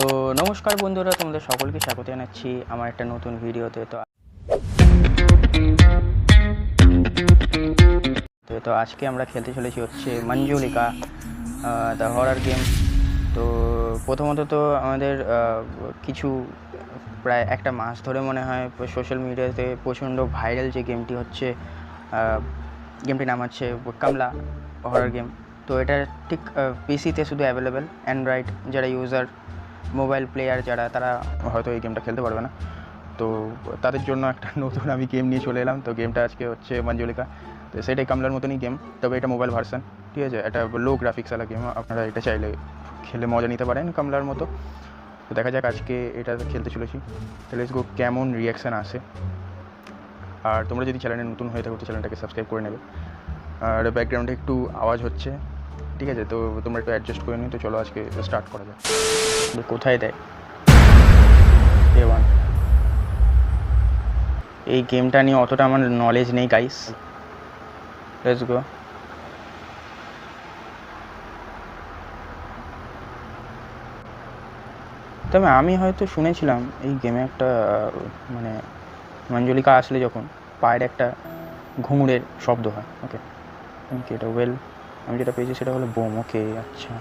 তো নমস্কার বন্ধুরা, তোমাদের সকলকে স্বাগত জানাচ্ছি আমার একটা নতুন ভিডিওতে। তো তো আজকে আমরা খেলতে চলেছি হচ্ছে মঞ্জুলিকা দ্য হরার গেম তো প্রথমত তো আমাদের কিছু প্রায় একটা মাস ধরে মনে হয় সোশ্যাল মিডিয়াতে প্রচণ্ড ভাইরাল যে গেমটি হচ্ছে গেমটির নাম হচ্ছে কামলা হরার গেম তো এটা ঠিক পিসিতে শুধু অ্যাভেলেবেল অ্যান্ড্রয়েড যারা ইউজার মোবাইল প্লেয়ার যারা, তারা হয়তো এই গেমটা খেলতে পারবে না। তো তাদের জন্য একটা নতুন আমি গেম নিয়ে চলে এলাম। তো গেমটা আজকে হচ্ছে মঞ্জুলিকা। তো সেটাই কামলার মতনই গেম, তবে এটা মোবাইল ভার্সন, ঠিক আছে? এটা লো গ্রাফিক্স ওয়ালা গেম, আপনারা এটা চাইলে খেলে মজা নিতে পারেন কামলার মতো। তো দেখা যাক আজকে এটা খেলতে চলেছি। তাহলে গো কেমন রিয়াকশান আসে। আর তোমরা যদি চ্যানেলে নতুন হয়ে থাকো, তো চ্যানেলটাকে সাবস্ক্রাইব করে নেবে। আর ব্যাকগ্রাউন্ডে একটু আওয়াজ হচ্ছে। ঠিক আছে, তো তোমরা একটু অ্যাডজাস্ট করে নিও, তো চলো আজকে স্টার্ট করা যাক। কোথায় দেয়? এ ওয়ান এই গেমটা নিয়ে অতটা আমার নলেজ নেই গাইস লেটস গো তবে আমি হয়তো শুনেছিলাম এই গেমে একটা মানে মঞ্জুলিকা আসলে যখন পায়ের একটা ঘুঙুরের শব্দ হয়। ওকে ওকে এটা ওয়েল আমি যেটা পেয়েছি সেটা হলো বোম, ওকে আচ্ছা।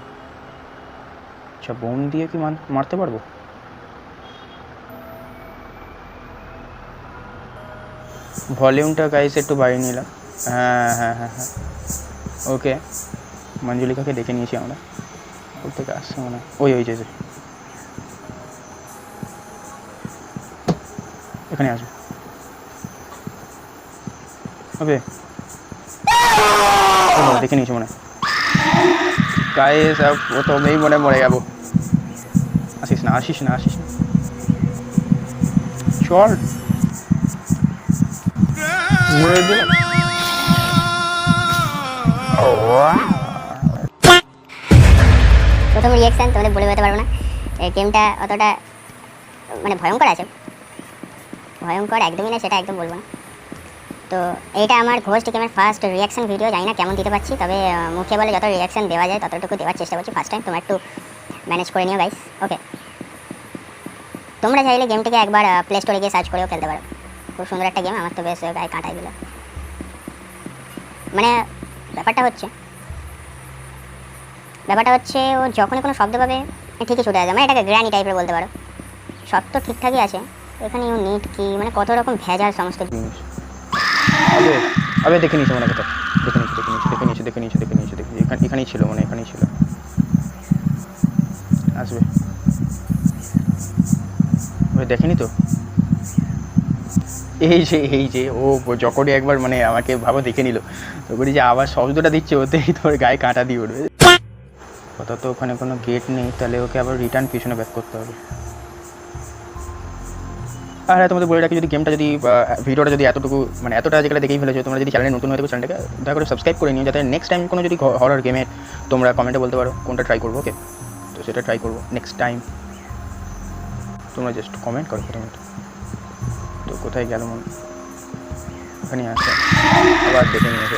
আচ্ছা বোম দিয়ে কি মার- মারতে পারব? ভলিউমটা গাইস একটু বাড়িয়ে নিলাম। হ্যাঁ হ্যাঁ হ্যাঁ হ্যাঁ। ওকে, মঞ্জুলিকাকে দেখে নিয়েছি আমরা। ওর থেকে আসছে মনে। ওই ওই যে। এখানে আসবে। ওকে। দেখে নিয়েছি মনে গায়ে সব প্রথমেই মনে মরে যাব আসিস না আসিস না আসিস না। চল। মরে দিল প্রথম রিয়াকশান তোমাদের বলে বোঝাতে পারব না। গেমটা অতটা মানে ভয়ঙ্কর আছে। ভয়ঙ্কর একদমই না সেটা একদম বলব না। তো এইটা আমার ঘোষ গেমের ফার্স্ট রিয়াকশন ভিডিও জানি না কেমন দিতে পারছি, তবে মুখে বলে যত রিয়াকশন দেওয়া যায়, ততটুকু দেওয়ার চেষ্টা করছি ফার্স্ট টাইম তোমার একটু ম্যানেজ করে নিও গাইস ওকে তোমরা চাইলে গেমটিকে একবার প্লে স্টোরে গিয়ে সার্চ করেও খেলতে পারো। খুব সুন্দর একটা গেম আমার তো বেশ গায়ে কাঁটাই দিল। মানে ব্যাপারটা হচ্ছে ব্যাপারটা হচ্ছে ও যখনই কোনো শব্দ পাবে ঠিকই ছুটে আসবে মানে এটাকে গ্র্যানি টাইপের বলতে পারো। সব তো ঠিকঠাকই আছে, এখানে ও নিট কি মানে কত রকম ভেজাল সমস্ত। জিনিস আবে আবে দেখে নিয়েছি মনে কথা দেখে নিয়েছি দেখে নিয়েছি দেখে নিয়েছি দেখে নিয়েছি দেখে নিয়েছি, দেখে এখানে, এখানেই ছিল মানে এখানেই ছিল। আসবে। দেখেনি তো? এই যে এই যে, ও যখনই একবার মানে আমাকে ভাবো দেখে নিল তখনই যে আবার শব্দটা দিচ্ছে ওতেই তোর গায়ে কাঁটা দিয়ে উঠবে। কথা তো ওখানে কোনো গেট নেই, তাহলে ওকে আবার রিটার্ন পিছনে ব্যাক করতে হবে। আর তোমাদের বলে রাখি, যদি গেমটা যদি ভিডিওটা যদি এতটুকু মানে এতটা যেগুলো দেখেই ফেলেছো, তোমরা যদি চ্যানেলে নতুন হয়ে থাকো চ্যানেলটাকে দয়া করে সাবস্ক্রাইব করে নিও, যাতে নেক্সট টাইম কোনো যদি হরার গেমের তোমরা কমেন্টে বলতে পারো, কোনটা ট্রাই করব ওকে তো সেটা ট্রাই করব নেক্সট টাইম তোমরা জাস্ট কমেন্ট করো প্রথমত। তো কোথায় গেল মনে? ওখানে আছে। আবার দেখে নিয়েছে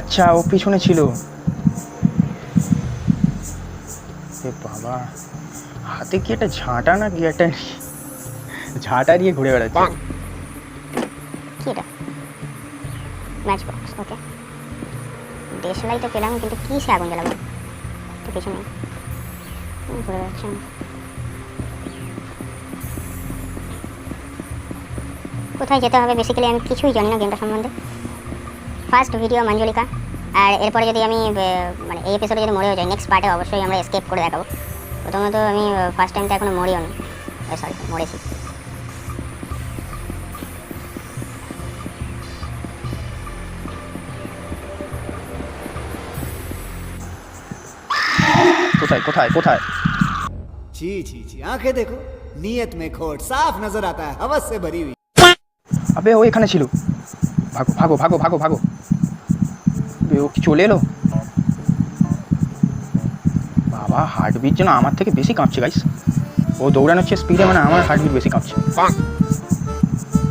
আচ্ছা ও পিছনে ছিল। বাবা। হাতে কি একটা ঝাঁটা না কি একটা ঝাঁটা দিয়ে ঘুরে বেড়াচ্ছে? কি এটা? ম্যাচ বক্স ওকে দেশলাই তো পেলাম কিন্তু কী সে আগুন জ্বালাবো তো কিছু নেই। ঘুরে বেড়াচ্ছে কোথায় যেতে হবে? বেসিক্যালি আমি কিছুই জানি না গেমটা সম্বন্ধে। ফার্স্ট ভিডিও মঞ্জুলিকা আর এরপরে যদি আমি মানে এই এপিসোডে যদি মরেও যাই নেক্সট পার্টে অবশ্যই আমরা স্কেপ করে দেখাবো। প্রথমত আমি ফার্স্ট টাইমটা এখনও মরিও নি সরি মরেছি। কোথায় কোথায় কোথায়? ছি ছি ছি আঁখে দেখো। নিয়ত মে খোট সাফ নজর আতা হ্যায় হবস ছিল। ভাগো ভাগো ভাগো ভাগো ভাগো। ও চলে এলো বাবা হার্টবিট যেন আমার থেকে বেশি কাঁপছে গাইস ও দৌড়ানোর চেয়ে স্পিডে মানে আমার হার্টবিট বেশি কাঁপছে।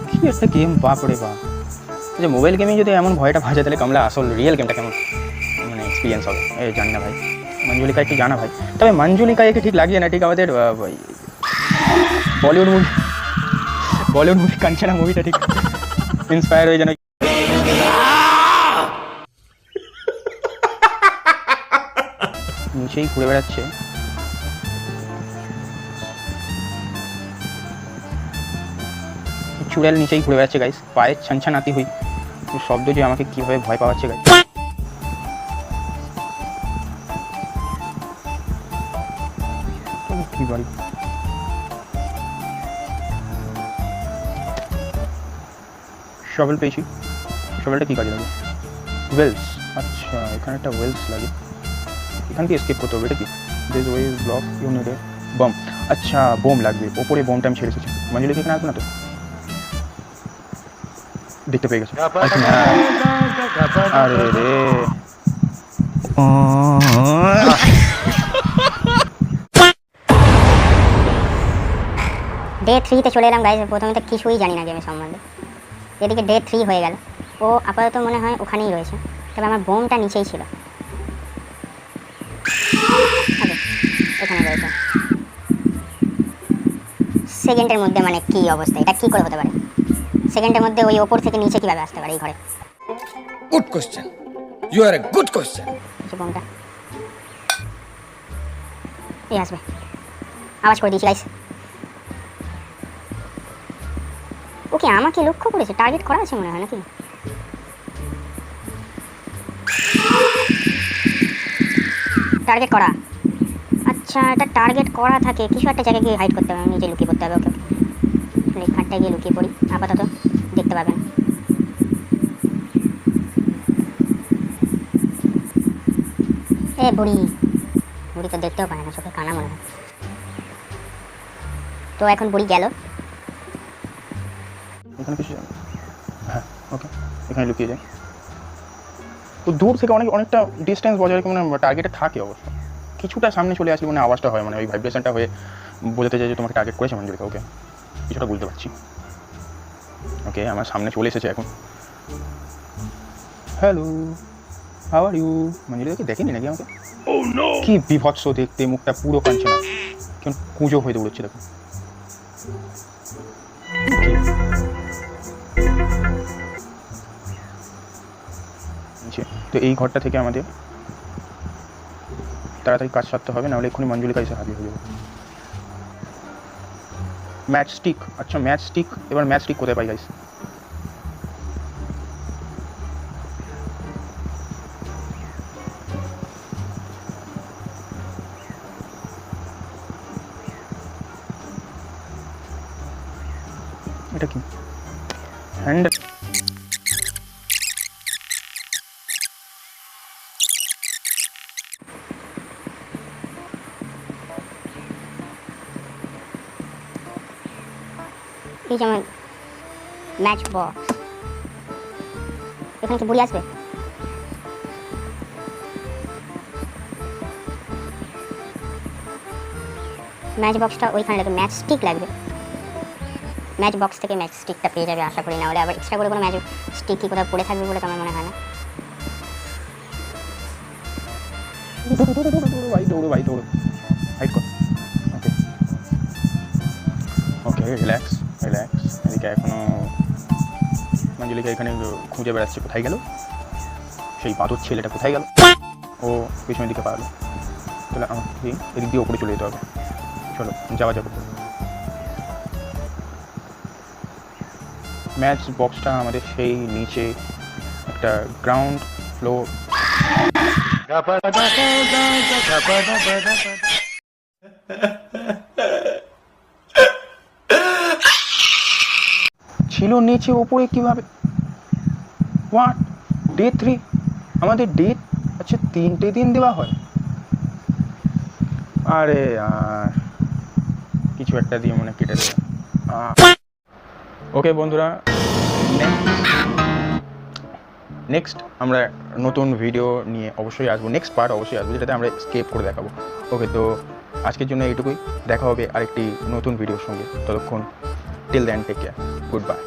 কি একটা গেম বাপরে বাপ। যে মোবাইল গেমে যদি এমন ভয়টা ভাজে তাহলে কামলা আসল রিয়েল গেমটা কেমন? মানে এক্সপিরিয়েন্স হবে। এই জানি না ভাই। মঞ্জুলিকা একটু জানা ভাই? তবে মঞ্জুলিকা একে ঠিক লাগিয়ে না ঠিক আমাদের Bollywood movie Bollywood movie Kanchana মুভিটা ঠিক ইন্সপায়ার হয়ে যেন নিচেই ঘুরে বেড়াচ্ছে। চুড়াল নিচেই ঘুরে বেড়াচ্ছে গাইস পায়ের ছানছানাতি হই। শব্দ যে আমাকে কীভাবে ভয় পাওয়াচ্ছে গাইস কি পেয়েছি। শবেলটা কি কাজে লাগে? ওয়েলস আচ্ছা এখানে একটা ওয়েলস লাগে। এখান থেকে স্কেপ করতে হবে এটা কি দিস ওয়ে ব্লক ইউনিটে বম আচ্ছা বোম লাগবে ওপরে বোমটা আমি ছেড়ে এসেছি মঞ্জুলি এখানে আসবে না তো দেখতে পেয়ে গেছে আরে রে ডে থ্রিতে চলে এলাম গাইজ প্রথমে তো কিছুই জানি না গেমের সম্বন্ধে। এদিকে ডে থ্রি হয়ে গেল। ও আপাতত মনে হয় ওখানেই রয়েছে। তবে আমার বোমটা নিচেই ছিল। এখানে রয়েছে। সেকেন্ডের মধ্যে মানে কি অবস্থা? এটা কি করে হতে পারে? সেকেন্ডের মধ্যে ওই ওপর থেকে নিচে কীভাবে আসতে পারে এই ঘরে? Good question are a good question. কিছু বোমটা। এই আসবে। আওয়াজ করে দিয়েছি গাইস ওকে আমাকে লক্ষ্য করেছে? টার্গেট করা আছে মনে হয় নাকি? টার্গেট করা। এটা টার্গেট করা থাকে, কিছু একটা জায়গায় গিয়ে হাইড করতে হবে, নিজে লুকিয়ে পড়তে হবে ওকে। লেখাটা গিয়ে লুকিয়ে পড়ি, আপাতত দেখতে পাবেন। এ বুড়ি বুড়ি তো দেখতেও পায় না, চোখে কানা মনে হয়। তো এখন বুড়ি গেল। কিছু হ্যাঁ লুকিয়ে যাই। তো দূর থেকে অনেক, অনেকটা ডিস্টেন্স বজায় রেখে মানে টার্গেটে থাকে অবশ্য। কিছুটা সামনে চলে আসলে মানে আওয়াজটা হয় মানে ওই ভাইব্রেশনটা হয়ে বোঝাতে চাই যে তোমাকে টার্গেট করেছে মঞ্জুরিকা ওকে কিছুটা বুঝতে পারছি। ওকে আমার সামনে চলে এসেছে এখন। হ্যালো হাউ আর ইউ মঞ্জুরিকাকে দেখেনি নাকি আমাকে? কি বিভৎস দেখতে মুখটা পুরো কাঁদছে না। কেমন কুঁজো হয়ে দৌড়চ্ছে দেখো। তো এই ঘরটা থেকে আমাদের তাড়াতাড়ি কাজ সারতে হবে, নাহলে এক্ষুনি মঞ্জুলিকা এসে হাজির হয়ে যাবে। ম্যাচ স্টিক আচ্ছা ম্যাচ স্টিক এবার ম্যাচ স্টিক কোথায় পাই গাইস এটা কি? হ্যান্ড এই যেমন ম্যাচ বক্স এখানে কি বুড়ি আসবে ম্যাচ বক্সটা ওইখানে লাগবে ম্যাচ স্টিক লাগবে ম্যাচ বক্স থেকে ম্যাচ স্টিকটা পেয়ে যাবে আশা করি না হলে আবার এক্সট্রা করে কোনো ম্যাচ স্টিক কি কোথাও পড়ে থাকবে বলে তো আমার মনে হয় না ভাই দৌড়ো ওকে রিল্যাক্স এদিকে এখনও মঞ্জুলিকা এখানে খুঁজে বেড়াচ্ছে, কোথায় গেল? সেই বাঁদর ছেলেটা কোথায় গেল? ও পিছনের দিকে পারল তাহলে আমাকে এদিক দিয়ে ওপরে চলে যেতে হবে। চলো, যাওয়া যাবে ম্যাচ বক্সটা আমাদের সেই নিচে একটা গ্রাউন্ড ফ্লোর। ছিল নিচে ওপরে কীভাবে? হোয়াট ডে থ্রি আমাদের ডেট আচ্ছা তিনটে দিন দেওয়া হয়। আরে আর কিছু একটা দিয়ে মনে কেটে দেবে। ওকে বন্ধুরা নেক্সট আমরা নতুন ভিডিও নিয়ে অবশ্যই আসব। নেক্সট পার্ট অবশ্যই আসব, যেটাতে আমরা স্কেপ করে দেখাবো। ওকে তো আজকের জন্য এইটুকুই। দেখা হবে আরেকটি নতুন ভিডিওর সঙ্গে। ততক্ষণ till then take care good bye